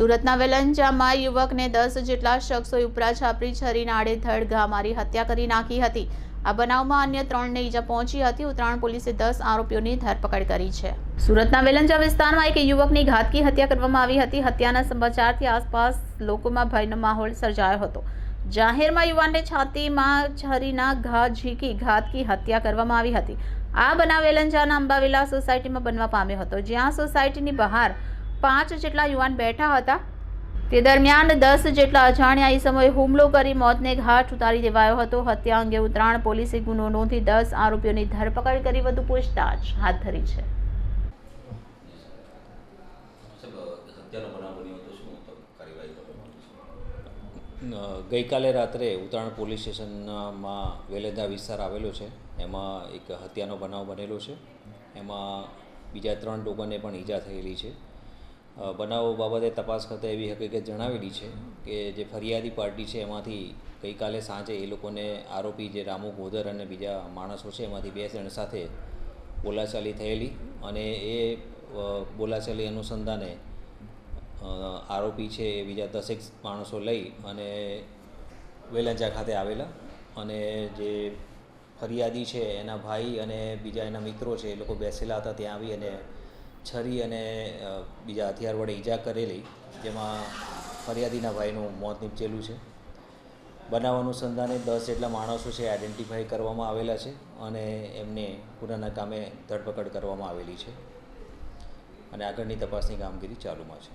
સુરતના વેલંજામાં યુવકને દસ જેટલા શખ્સોએ ઉપરા છાપરી છરીના આડેધડ ઘા મારી હત્યા કરી નાખી હતી. આ બનાવમાં અન્ય ત્રણને ઈજા પહોંચી હતી. ઉત્તરાયણ પોલીસે દસ આરોપીઓની ધરપકડ કરી છે. સુરતના વેલંજા વિસ્તારમાં એક યુવકની ઘાતકી હત્યા કરવામાં આવી હતી. હત્યાના સમાચારથી આસપાસ લોકોમાં ભયનો માહોલ સર્જાયો હતો. જાહેરમાં યુવાનને છાતીમાં છરીના ઘા ઝીકી ઘાતકી હત્યા કરવામાં આવી હતી. આ બનાવ વેલંજાના અંબાવેલા સોસાયટીમાં બનવા પામ્યો હતો. જ્યાં સોસાયટીની બહાર પાંચ જેટલા યુવાન બેઠા હતા. તે દરમિયાન દસ જેટલા અજાણ્યા ઈસમોએ હુમલો કરી મોતને ઘાટ ઉતારી દેવાયો હતો. હત્યા અંગે ઉત્તરાયણ પોલીસે ગુનો નોંધી દસ આરોપીઓની ધરપકડ કરી વધુ પૂછતાછ હાથ ધરી છે. ગઈકાલે રાત્રે ઉત્તરાયણ પોલીસ સ્ટેશનમાં વેલેદા વિસ્તાર આવેલો છે. એમાં એક હત્યાનો બનાવ બનેલો છે. એમાં બીજા ત્રણ લોકોને પણ ઈજા થયેલી છે. બનાવ બાબતે તપાસ કરતાં એવી હકીકત જણાવેલી છે કે જે ફરિયાદી પાર્ટી છે, એમાંથી ગઈકાલે સાંજે એ લોકોને આરોપી જે રામુ ગોદર અને બીજા માણસો છે, એમાંથી બે જણ સાથે બોલાચાલી થયેલી અને એ બોલાચાલી અનુસંધાને આરોપી છે એ બીજા દસેક માણસો લઈ અને વેલંજા ખાતે આવેલા અને જે ફરિયાદી છે એના ભાઈ અને બીજા એના મિત્રો છે એ લોકો બેસેલા હતા ત્યાં આવી અને છરી અને બીજા હથિયાર વડે ઈજા કરેલી, જેમાં ફરિયાદીના ભાઈનું મોત નીપજેલું છે. બનાવ અનુસંધાને દસ જેટલા માણસો છે આઈડેન્ટિફાઈ કરવામાં આવેલા છે અને એમને ગુનાના કામે ધરપકડ કરવામાં આવેલી છે. અને આગળની તપાસની કામગીરી ચાલુમાં છે.